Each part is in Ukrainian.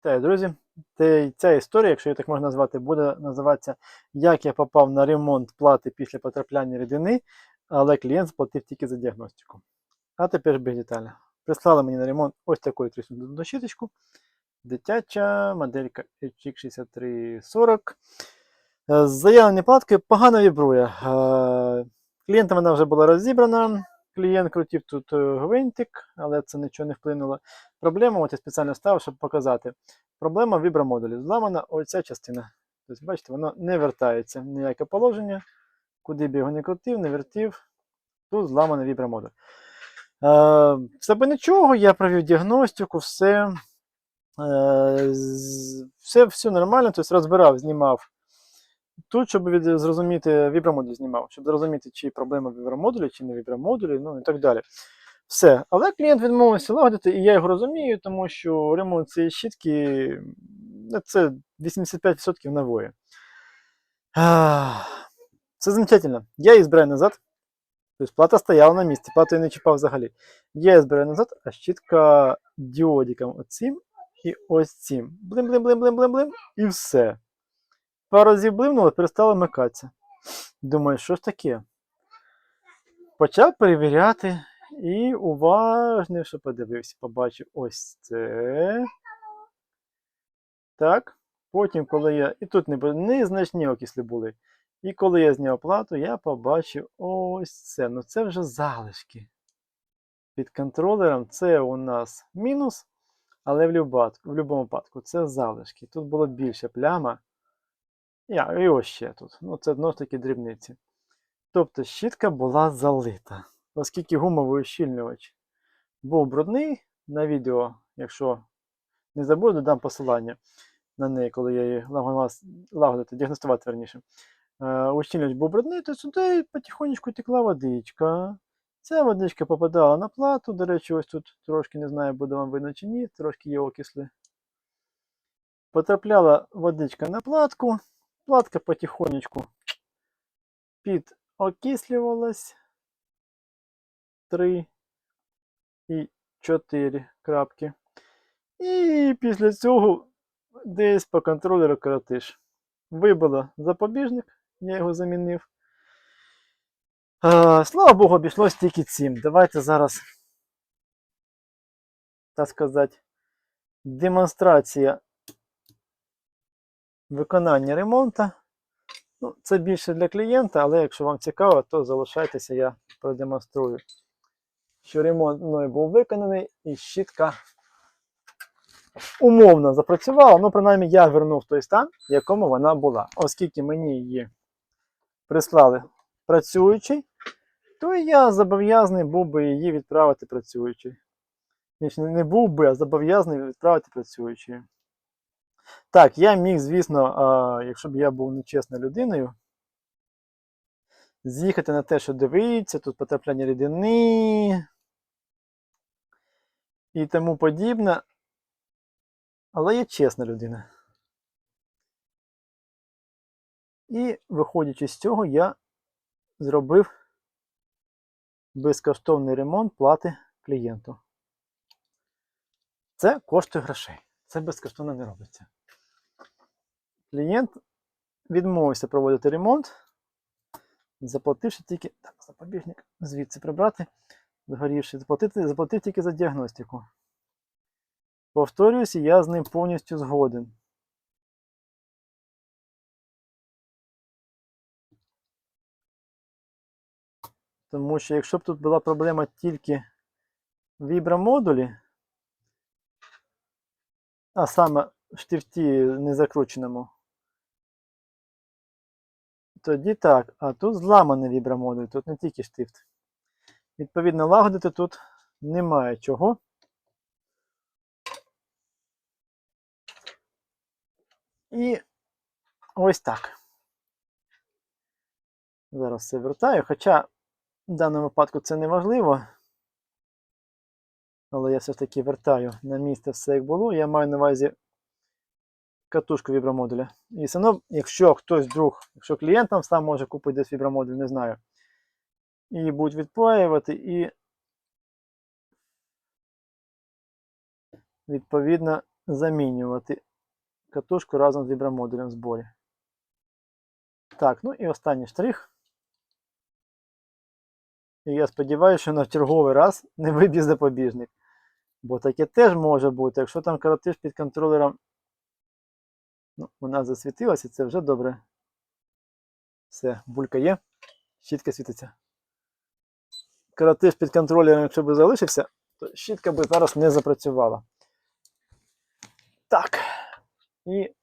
Вітаю, друзі. Ця історія, якщо її так можна назвати, буде називатися Як я попав на ремонт плати після потрапляння рідини, але клієнт сплатив тільки за діагностику. А тепер більш детально. Прислали мені на ремонт ось таку тріснуту щіточку. Дитяча моделька HX6340. Е, З заявленої платки погано вібрує. Е, Клієнтом вона вже була розібрана. Клієнт крутив тут е, гвинтик, але це нічого не вплинуло. Проблема, от я спеціально ставив, щоб показати. Проблема в вібромодулі. Зламана оця частина. Тобто, бачите, воно не вертається в ніяке положення. Куди б його не крутив, не вертів. Тут зламаний вібромодуль. Е, все би нічого, я провів діагностику, все, е, все, все нормально, тобто розбирав, знімав. Тут, щоб зрозуміти, вібромодуль знімав, щоб зрозуміти, чи проблема в вібромодулі, чи не вібромодулі, ну і так далі. Все. Але клієнт відмовився лагодити, і я його розумію, тому що ремонт цієї щітки ну, це 85% нової. Це замечательно. Я її збираю назад. Тобто плата стояла на місці, плату я не чіпав взагалі. Я її збираю назад, а щітка діодиком оцим і ось цим. Блим-блим-блим-блим-блим-блим, і все. Пару разів блимнуло, перестало вмикатися. Думаю, що ж таке? Почав перевіряти і уважніше подивився. Побачив ось це. Так. Потім, коли я. І тут не незначні окислі були. І коли я зняв плату, я побачив ось це. Ну це вже залишки. Під контролером це у нас мінус, але в будь-якому випадку це залишки. Тут було більше пляма. Я, і ось ще тут. Ну, це знову ж таки дрібниці. Тобто щітка була залита. Оскільки гумовий ущільнювач був брудний на відео, якщо не забуду, додам посилання на неї, коли я її лагодити, діагностувати верніше. Е, ущільнювач був брудний, то сюди потихонечку текла водичка. Ця водичка попадала на плату. До речі, ось тут трошки не знаю, буде вам видно чи ні, трошки є окисли. Потрапляла водичка на платку, платка потихонечку підокислювалась. 3 і 4 крапки. І після цього десь по контролеру коротиш. Вибило запобіжник, я його замінив. А, слава Богу, обійшлось тільки цим. Давайте зараз, так сказати, демонстрація виконання ремонту. Ну, це більше для клієнта, але якщо вам цікаво, то залишайтеся, я продемонструю, що ремонт мною був виконаний і щітка умовно запрацювала. Ну, принаймні, я вернув той стан, в якому вона була. Оскільки мені її прислали працюючий, то я зобов'язаний був би її відправити працюючий. Не був би, а зобов'язаний відправити працюючий. Так, я міг, звісно, якщо б я був нечесною людиною, з'їхати на те, що дивиться, тут потрапляння рідини і тому подібне. Але я чесна людина. І, виходячи з цього, я зробив безкоштовний ремонт плати клієнту. Це коштує грошей. Це безкоштовно не робиться. Клієнт відмовився проводити ремонт, заплативши тільки. Так, запобіжник звідси прибрати, згорівши, заплатити, заплатив тільки за діагностику. Повторююся, я з ним повністю згоден. Тому що якщо б тут була проблема тільки в вібромодулі, а саме в штифті незакрученому, тоді так, а тут зламаний вібромодуль, тут не тільки штифт. Відповідно, лагодити тут немає чого. І ось так. Зараз все вертаю, хоча в даному випадку це не важливо. Але я все ж таки вертаю на місце все як було. Я маю на увазі катушку вібромодуля. І все одно, якщо хтось вдруг, якщо клієнт там сам може купити десь вібромодуль, не знаю. І будуть відпаювати, і відповідно замінювати катушку разом з вібромодулем в зборі. Так, ну і останній штрих. І я сподіваюся, що на черговий раз не виб'є запобіжник. Бо таке теж може бути. Якщо там коротиш під контролером, ну, вона засвітилася, це вже добре. Все, булька є, щітка світиться. Коротиш під контролером, якщо би залишився, то щітка би зараз не запрацювала. Так. І.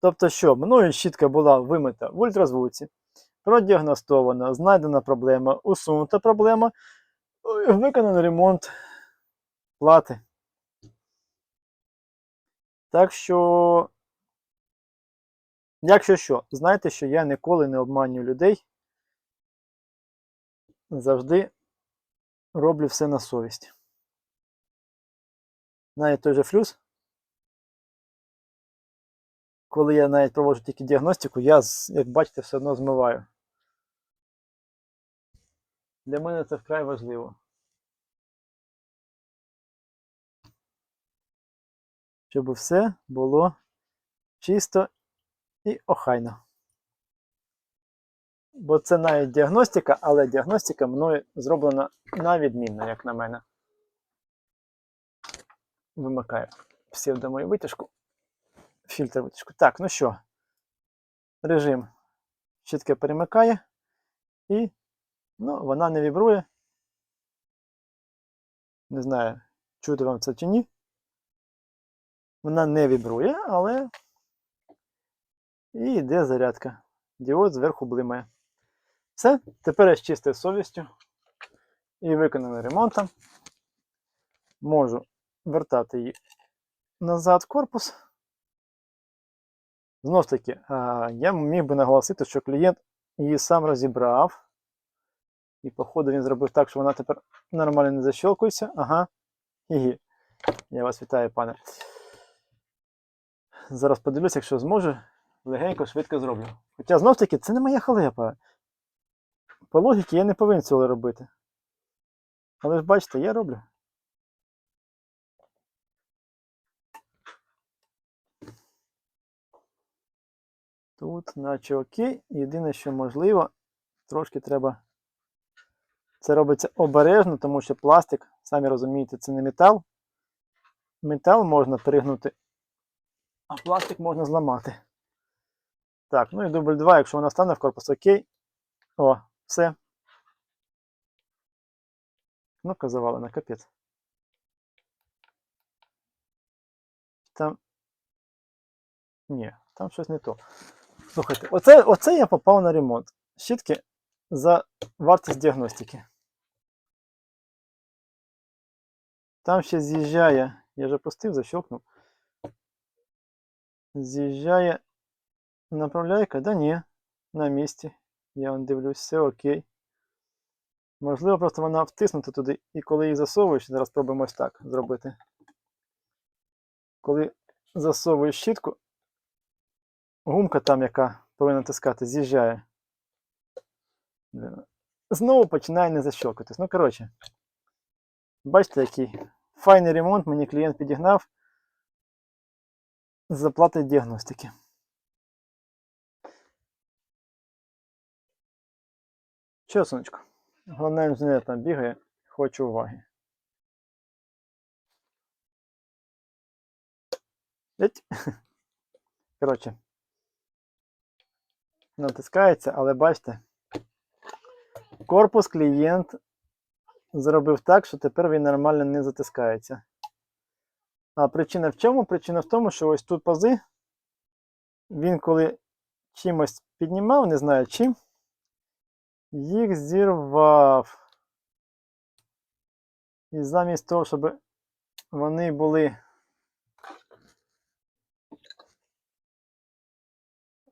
Тобто що, мною щітка була вимита в ультразвуці, продіагностована, знайдена проблема, усунута проблема, виконаний ремонт плати. Так що, якщо що, знайте, що я ніколи не обманюю людей. Завжди роблю все на совість. Навіть той же флюс. Коли я навіть проводжу тільки діагностику, я, як бачите, все одно змиваю. Для мене це вкрай важливо. Щоб все було чисто і охайно. Бо це навіть діагностика, але діагностика мною зроблена на відмінно, як на мене. Вимикаю псевдомою витяжку. Фільтр витяжку. Так, ну що, режим щітка перемикає і ну, вона не вібрує. Не знаю, чути вам це чи ні. Вона не вібрує, але і йде зарядка. Діод зверху блимає. Все, тепер я з чистою совістю і виконаним ремонтом можу вертати її назад в корпус. Знов таки, я міг би наголосити, що клієнт її сам розібрав. І, походу, він зробив так, що вона тепер нормально не защелкується. Ага. І я вас вітаю, пане. Зараз подивлюся, якщо зможу, легенько, швидко зроблю. Хоча знов таки, це не моя халепа. По логіці я не повинен цього робити. Але ж бачите, я роблю. Тут, наче окей. Єдине, що можливо, трошки треба. Це робиться обережно, тому що пластик, самі розумієте, це не метал. Метал можна перегнути, а пластик можна зламати. Так, ну і дубль 2, якщо вона стане в корпус, окей. О, все. Кнопка завалена, капець. Там. Ні, там щось не то. Слухайте, оце, оце я попав на ремонт. Щітки за вартість діагностики. Там ще з'їжджає. Я вже пустив, защелкнув. З'їжджає направляйка, да ні, на місці. Я вон дивлюсь, все окей. Можливо, просто вона втиснута туди, і коли її засовуєш, зараз спробуємо ось так зробити. Коли засовуєш щітку, гумка там, яка повинна тискати, з'їжджає. Знову починає не защелкатись. Ну, коротше, бачите, який файний ремонт мені клієнт підігнав з діагностики. Що, сонечко? Головне інженер там бігає, хоче уваги. Коротше. Натискається, але бачите, корпус клієнт зробив так, що тепер він нормально не затискається. А причина в чому? Причина в тому, що ось тут пази, він коли чимось піднімав, не знаю чим, їх зірвав. І замість того, щоб вони були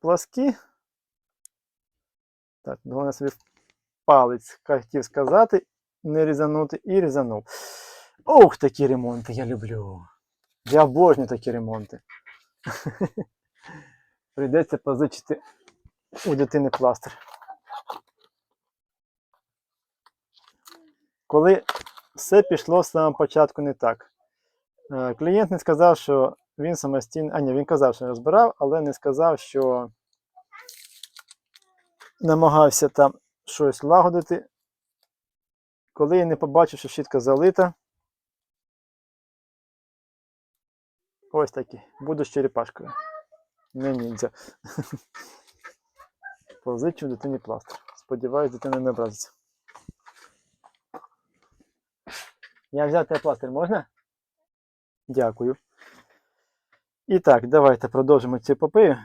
пласкі. Так, головне собі палець хотів сказати, не різанути і різанув. Ух, такі ремонти я люблю. Я обожнюю такі ремонти. Прийдеться позичити у дитини пластир. Коли все пішло з самого початку не так. Е, Клієнт не сказав, що він самостійно. А ні, він казав, що розбирав, але не сказав, що намагався там щось лагодити. Коли я не побачив, що щітка залита. Ось такі. Буду з черепашкою. Не ніндзя. Позичу дитині пластир. Сподіваюсь, дитина не образиться. Я взяв тебе пластир, можна? Дякую. І так, давайте продовжимо цю епопею.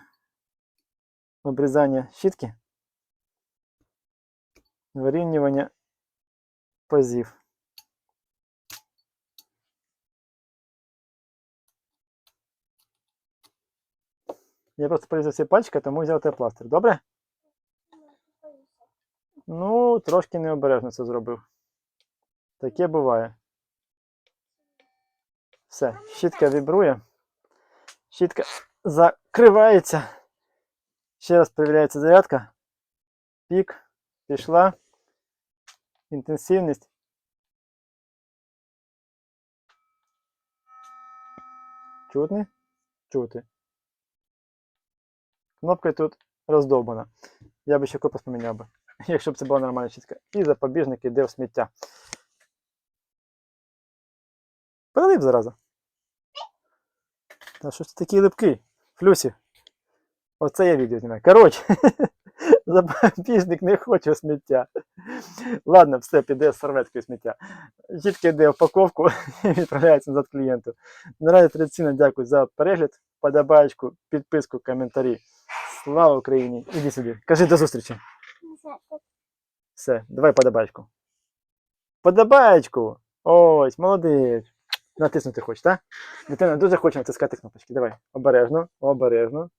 Обрізання щітки. Вирівнювання пазів. Я просто порізав ці пальчика, тому взяв тебе пластир. Добре? Ну, трошки необережно це зробив. Таке буває. Все, щітка вібрує. Щітка закривається. Ще раз перевіряється зарядка. Пік. Пішла. Інтенсивність. Чутно? Чути. Кнопка тут роздовбана. Я би ще корпус поміняв би, якщо б це була нормальна щітка. І запобіжник іде в сміття. Прилип зараза. Та щось ти такий липкий. Флюсі. Оце я відео знімаю. Коротше, запобіжник не хоче сміття. Ладно, все, піде з серветкою сміття. Чітко йде упаковку і відправляється назад клієнту. Наразі традиційно дякую за перегляд, подобаєчку, підписку, коментарі. Слава Україні! Іди сюди. Кажи до зустрічі. Все, давай подобаєчку. Подобаєчку! Ось, молодець. Натиснути хочеш, так? Дитина дуже хоче натискати кнопочки. Давай. Обережно, обережно.